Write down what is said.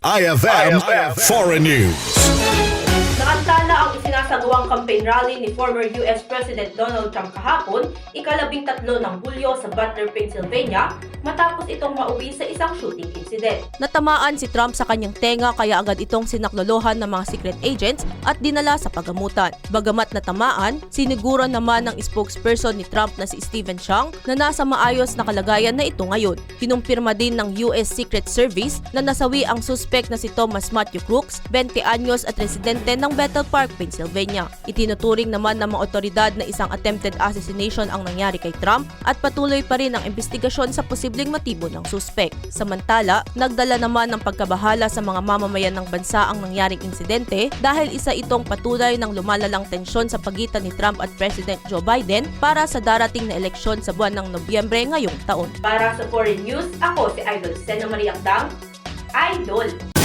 IFM, Foreign News. Naantala ang isinasagawang campaign rally ni former US President Donald Trump kahapon, ikalabing tatlo ng Hulyo sa Butler, Pennsylvania, matapos itong mauwi sa isang shooting incident. Natamaan si Trump sa kanyang tenga kaya agad itong sinaklolohan ng mga secret agents at dinala sa pagamutan. Bagamat natamaan, siniguro naman ng spokesperson ni Trump na si Stephen Chung na nasa maayos na kalagayan na ito ngayon. Kinumpirma din ng US Secret Service na nasawi ang suspect na si Thomas Matthew Crooks, 20 anyos at residente ng Bethel Park, Pennsylvania. Itinuturing naman ng mga otoridad na isang attempted assassination ang nangyari kay Trump at patuloy pa rin ang investigasyon sa posibleng motibo ng suspect. Samantala, nagdala naman ng pagkabahala sa mga mamamayan ng bansa ang nangyaring insidente dahil isa itong patunay ng lumalalang tensyon sa pagitan ni Trump at President Joe Biden para sa darating na eleksyon sa buwan ng Nobyembre ngayong taon. Para sa Foreign News, ako si Idol Sena Maria Akdang, Idol!